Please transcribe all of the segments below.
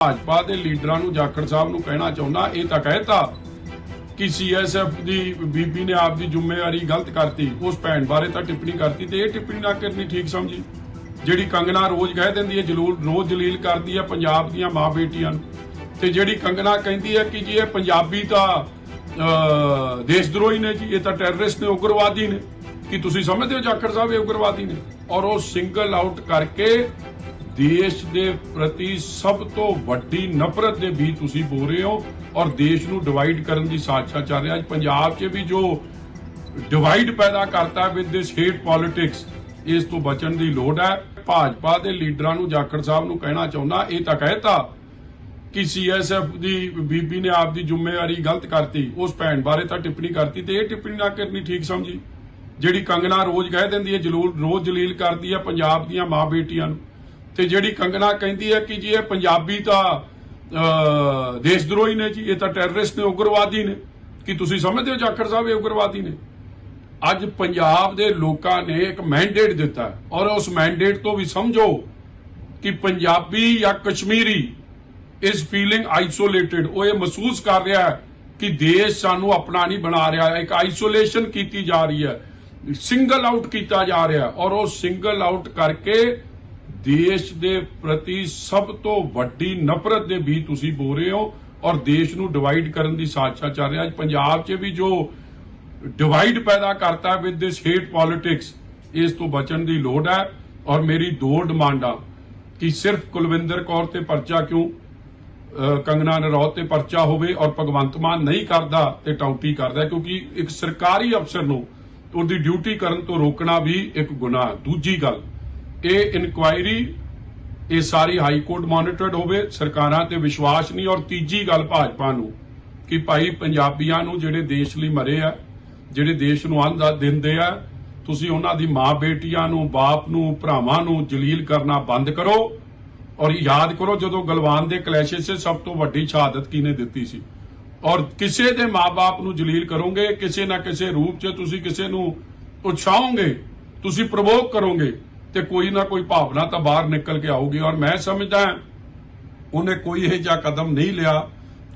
ਭਾਜਪਾ ਦੇ ਲੀਡਰਾਂ ਨੂੰ ਜਾਖੜ ਸਾਹਿਬ ਨੂੰ ਕਹਿਣਾ ਚਾਹੁੰਦਾ ਇਹ ਤਾਂ ਕਹਿਤਾ ਕਿ ਸੀਐਸਐਫ ਦੀ ਬੀਬੀ ਨੇ ਆਪ ਦੀ ਜ਼ਿੰਮੇਵਾਰੀ ਗਲਤ ਕਰਤੀ ਉਸ ਭੈਣ ਬਾਰੇ ਤਾਂ ਟਿੱਪਣੀ ਕਰਤੀ ਤੇ ਇਹ ਟਿੱਪਣੀ ਨਾ ਕਰਨੀ ਠੀਕ ਸਮਝੀ। ਜਿਹੜੀ ਕੰਗਨਾ ਰੋਜ਼ ਕਹਿ ਦਿੰਦੀ ਹੈ ਜਲੂਲ ਰੋਜ਼ ਜਲੀਲ ਕਰਦੀ ਹੈ ਪੰਜਾਬ ਦੀਆਂ ਮਾਂ ਬੇਟੀਆਂ ਨੂੰ। ਤੇ ਜਿਹੜੀ ਕੰਗਨਾ ਕਹਿੰਦੀ ਹੈ ਕਿ ਜੀ ਇਹ ਪੰਜਾਬੀ ਤਾਂ ਅਹ, ਦੇਸ਼ ਦਰੋਹੀ ਨੇ ਜੀ ਇਹ ਤਾਂ ਟੈਰਰਿਸਟ ਨੇ ਉਗਰਵਾਦੀ ਨੇ। ਕਿ ਤੁਸੀਂ ਸਮਝਦੇ ਹੋ ਜਾਖੜ ਸਾਹਿਬ ਇਹ ਉਗਰਵਾਦੀ ਨੇ? ਔਰ ਉਹ ਸਿੰਗਲ ਆਊਟ ਕਰਕੇ ਦੇਸ਼ ਦੇ ਪ੍ਰਤੀ ਸਭ ਤੋਂ ਵੱਡੀ ਨਫ਼ਰਤ ਦੇ ਵੀ ਤੁਸੀਂ ਬੋ ਰਹੇ ਹੋ ਔਰ ਦੇਸ਼ ਨੂੰ ਡਿਵਾਈਡ ਕਰਨ ਦੀ ਸਾਜ਼ਿਸ਼ ਚੱਲ ਰਿਹਾ। ਅੱਜ ਪੰਜਾਬ 'ਚ ਵੀ ਜੋ ਡਿਵਾਈਡ ਪੈਦਾ ਕਰਤਾ ਵਿਦ ਦਿਸ ਹੇਟ ਪੋਲਿਟਿਕਸ ਇਸ ਤੋਂ ਬਚਣ ਦੀ ਲੋੜ ਹੈ। ਭਾਜਪਾ ਦੇ ਲੀਡਰਾਂ ਨੂੰ ਜਾਖੜ ਸਾਹਿਬ ਨੂੰ ਕਹਿਣਾ ਚਾਹੁੰਦਾ, ਇਹ ਤਾਂ ਕਹਿਤਾ ਕਿ ਸੀਐਸਐਫ ਦੀ, ਬੀਬੀ ਨੇ ਆਪ ਦੀ ਜ਼ਿੰਮੇਵਾਰੀ ਗਲਤ ਕਰਤੀ, ਉਸ ਭੈਣ ਬਾਰੇ ਤਾਂ ਟਿੱਪਣੀ ਕਰਤੀ ਤੇ ਇਹ ਟਿੱਪਣੀ ਨਾ ਕਰਨੀ ਠੀਕ ਸਮਝੀ। ਜਿਹੜੀ ਕੰਗਨਾ ਰੋਜ਼ ਕਹਿ ਦਿੰਦੀ ਹੈ, ਜਲੂਲ, ਰੋਜ਼ ਜਲੀਲ ਕਰਦੀ ਹੈ ਪੰਜਾਬ ਦੀਆਂ ਮਾਂ ਬੇਟੀਆਂ ਨੂੰ। ਤੇ ਜਿਹੜੀ ਕੰਗਨਾ ਕਹਿੰਦੀ ਹੈ ਕਿ ਜੀ ਇਹ ਪੰਜਾਬੀ ਤਾਂ ਅਹ, ਦੇਸ਼ ਦਰੋਹੀ ਨੇ ਜੀ ਇਹ ਤਾਂ ਟੈਰਰਿਸਟ ਨੇ ਉਗਰਵਾਦੀ ਨੇ। ਕਿ ਤੁਸੀਂ ਸਮਝਦੇ ਹੋ ਜਾਖੜ ਸਾਹਿਬ ਇਹ ਉਗਰਵਾਦੀ ਨੇ? ਅੱਜ ਪੰਜਾਬ ਦੇ ਲੋਕਾਂ ਨੇ ਇੱਕ ਮੈਂਡੇਟ ਦਿੱਤਾ ਔਰ ਉਸ ਮੈਂਡੇਟ ਤੋਂ ਵੀ ਸਮਝੋ ਕਿ ਪੰਜਾਬੀ ਜਾਂ ਕਸ਼ਮੀਰੀ ਇਸ ਫੀਲਿੰਗ ਆਈਸੋਲੇਟਡ ਉਹ ਇਹ ਮਹਿਸੂਸ ਕਰ ਰਿਹਾ ਹੈ ਕਿ ਦੇਸ਼ ਸਾਨੂੰ ਆਪਣਾ ਨਹੀਂ ਬਣਾ ਰਿਹਾ ਇੱਕ ਆਈਸੋਲੇਸ਼ਨ ਕੀਤੀ ਜਾ ਰਹੀ ਹੈ। ਸਿੰਗਲ ਆਊਟ ਕੀਤਾ ਜਾ ਰਿਹਾ ਔਰ ਉਹ ਸਿੰਗਲ ਆਊਟ ਕਰਕੇ ਦੇਸ਼ ਦੇ ਪ੍ਰਤੀ ਸਭ ਤੋਂ ਵੱਡੀ ਨਫ਼ਰਤ ਦੇ ਵੀ ਤੁਸੀਂ ਬੋ ਰਹੇ ਹੋ ਔਰ ਦੇਸ਼ ਨੂੰ ਡਿਵਾਈਡ ਕਰਨ ਦੀ ਸਾਜ਼ਿਸ਼ ਚੱਲ ਰਿਹਾ। ਅੱਜ ਪੰਜਾਬ 'ਚ ਵੀ ਜੋ ਡਿਵਾਈਡ ਪੈਦਾ ਕਰਤਾ ਵਿਦ ਦਿਸ ਹੇਟ ਪੋਲਿਟਿਕਸ ਇਸ ਤੋਂ ਬਚਣ ਦੀ ਲੋੜ ਹੈ ਔਰ ਮੇਰੀ ਦੋ ਡਿਮਾਂਡਾਂ, ਕਿ ਸਿਰਫ ਕੁਲਵਿੰਦਰ ਕੌਰ ਤੇ ਪਰਚਾ ਕਿਉਂ ਕੰਗਨਾ ਨਰੌਤ ਤੇ ਪਰਚਾ ਹੋਵੇ ਔਰ ਭਗਵੰਤ ਮਾਨ ਨਹੀਂ ਕਰਦਾ ਤੇ ਟਾਊਟੀ ਕਰਦਾ, ਕਿਉਂਕਿ ਇੱਕ ਸਰਕਾਰੀ ਅਫਸਰ ਨੂੰ ਉਹਦੀ ਡਿਊਟੀ ਕਰਨ ਤੋਂ ਰੋਕਣਾ ਵੀ ਇੱਕ ਗੁਨਾਹ ਦੂਜੀ ਗੱਲ ਇਹ ਇਨਕੁਆਇਰੀ ਇਹ ਸਾਰੀ ਹਾਈ ਕੋਰਟ ਮੋਨੀਟਰਡ ਹੋਵੇ, ਸਰਕਾਰਾਂ ਤੇ ਵਿਸ਼ਵਾਸ ਨਹੀਂ, ਔਰ ਤੀਜੀ ਗੱਲ ਭਾਜਪਾ ਨੂੰ, ਕਿ ਭਾਈ ਪੰਜਾਬੀਆਂ ਨੂੰ ਜਿਹੜੇ ਦੇਸ਼ ਲਈ ਮਰੇ ਆ, ਜਿਹੜੇ ਦੇਸ਼ ਨੂੰ ਅੰਨ ਦਿੰਦੇ ਆ, ਤੁਸੀਂ ਉਹਨਾਂ ਦੀ ਮਾਂ ਬੇਟੀਆਂ ਨੂੰ, ਬਾਪ ਨੂੰ, ਭਰਾਵਾਂ ਨੂੰ ਜਲੀਲ ਕਰਨਾ ਬੰਦ ਕਰੋ, ਔਰ ਯਾਦ ਕਰੋ ਜਦੋਂ ਗਲਵਾਨ ਦੇ ਕਲੈਸ਼ੇ 'ਚ ਸਭ ਤੋਂ ਵੱਡੀ ਸ਼ਹਾਦਤ ਕਿਹਨੇ ਦਿੱਤੀ ਸੀ? ਔਰ ਕਿਸੇ ਦੇ ਮਾਪੇ ਨੂੰ ਜਲੀਲ ਕਰੋਗੇ, ਕਿਸੇ ਨਾ ਕਿਸੇ ਰੂਪ 'ਚ ਤੁਸੀਂ ਕਿਸੇ ਨੂੰ ਉਛਾਓਗੇ, ਤੁਸੀਂ ਪ੍ਰਵੋਕ ਕਰੋਗੇ ਤੇ ਕੋਈ ਨਾ ਕੋਈ ਭਾਵਨਾ ਤਾਂ ਬਾਹਰ ਨਿਕਲ ਕੇ ਆਊਗੀ ਔਰ ਮੈਂ ਸਮਝਦਾ ਉਹਨੇ ਕੋਈ ਇਹ ਜਿਹਾ ਕਦਮ ਨਹੀਂ ਲਿਆ,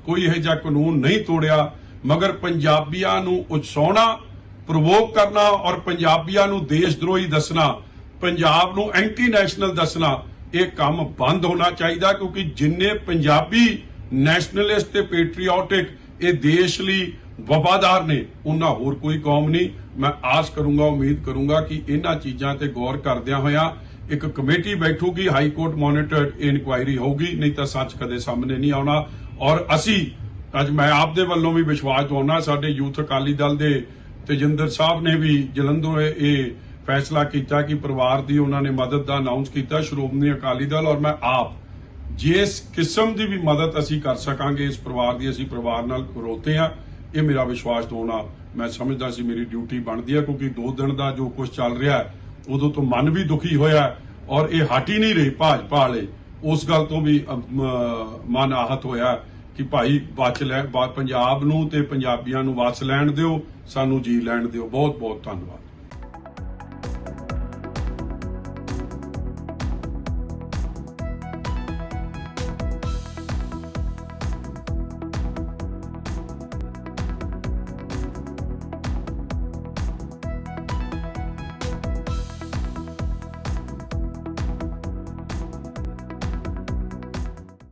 ਕੋਈ ਇਹ ਜਿਹਾ ਕਾਨੂੰਨ ਨਹੀਂ ਤੋੜਿਆ, ਮਗਰ ਪੰਜਾਬੀਆਂ ਨੂੰ ਉਤਸ਼ਾਹਣਾ ਪ੍ਰਵੋਕ ਕਰਨਾ ਔਰ ਪੰਜਾਬੀਆਂ ਨੂੰ ਦੇਸ਼ ਦਰੋਹੀ ਦੱਸਣਾ, ਪੰਜਾਬ ਨੂੰ ਐਂਟੀ ਨੈਸ਼ਨਲ ਦੱਸਣਾ, ਇਹ ਕੰਮ ਬੰਦ ਹੋਣਾ ਚਾਹੀਦਾ ਕਿਉਂਕਿ ਜਿੰਨੇ ਪੰਜਾਬੀ ਨੈਸ਼ਨਲਿਸਟ ਤੇ ਪੈਟਰੀਓਟਿਕ ਇਹ ਦੇਸ਼ ਲਈ ਵਫਾਦਾਰ ਨੇ, ਉਹਨਾਂ ਹੋਰ ਕੋਈ ਕੌਮ ਨਹੀਂ। ਮੈਂ ਆਸ ਕਰੂੰਗਾ, ਉਮੀਦ ਕਰੂੰਗਾ ਕਿ ਇਹਨਾਂ ਚੀਜ਼ਾਂ ਤੇ ਗੌਰ ਕਰਦਿਆਂ ਹੋਇਆਂ ਇੱਕ ਕਮੇਟੀ ਬੈਠੂਗੀ, ਹਾਈ ਕੋਰਟ ਮੋਨੀਟਰਡ ਇਨਕੁਆਇਰੀ ਹੋਊਗੀ, ਨਹੀਂ ਤਾਂ ਸੱਚ ਕਦੇ ਸਾਹਮਣੇ ਨਹੀਂ ਆਉਣਾ। ਔਰ ਅਸੀਂ, ਅੱਜ ਮੈਂ ਆਪ ਦੇ ਵੱਲੋਂ ਵੀ ਵਿਸ਼ਵਾਸ ਦਵਾਉਣਾ, ਸਾਡੇ ਯੂਥ ਅਕਾਲੀ ਦਲ ਦੇ ਤੇਜਿੰਦਰ ਸਾਹਿਬ ਨੇ ਵੀ ਜਲੰਧਰ ਇਹ- ਫੈਸਲਾ ਕੀਤਾ ਕਿ ਪਰਿਵਾਰ ਦੀ ਉਹਨਾਂ ਨੇ ਮਦਦ ਦਾ ਅਨਾਉਂਸ ਕੀਤਾ, ਸ਼੍ਰੋਮਣੀ ਅਕਾਲੀ ਦਲ। ਔਰ ਮੈਂ ਆਪ, ਜਿਸ ਕਿਸਮ ਦੀ ਵੀ ਮਦਦ ਅਸੀਂ ਕਰ ਸਕਾਂਗੇ, ਇਸ ਪਰਿਵਾਰ ਦੀ ਅਸੀਂ ਪਰਿਵਾਰ ਨਾਲ ਰੋਤੇ ਆ ਇਹ ਮੇਰਾ ਵਿਸ਼ਵਾਸ ਹੋਣਾ ਮੈਂ ਸਮਝਦਾ ਸੀ ਮੇਰੀ ਡਿਊਟੀ ਬਣਦੀ ਹੈ ਕਿਉਂਕਿ ਦੋ ਦਿਨ ਦਾ ਜੋ ਕੁਝ ਚੱਲ ਰਿਹਾ ਉਦੋਂ ਤੋਂ ਮਨ ਵੀ ਦੁਖੀ ਹੋਇਆ ਔਰ ਇਹ ਹਟ ਹੀ ਨਹੀਂ ਰਹੀ ਭਾਜਪਾ ਵਾਲੇ। ਉਸ ਗੱਲ ਤੋਂ ਵੀ ਮਨ ਆਹਤ ਹੋਇਆ ਕਿ ਭਾਈ ਬਚ ਲੈ ਪੰਜਾਬ ਨੂੰ ਤੇ ਪੰਜਾਬੀਆਂ ਨੂੰ ਵਸ ਲੈਣ ਦਿਓ, ਸਾਨੂੰ ਜੀ ਲੈਣ ਦਿਓ। ਬਹੁਤ ਬਹੁਤ ਧੰਨਵਾਦ।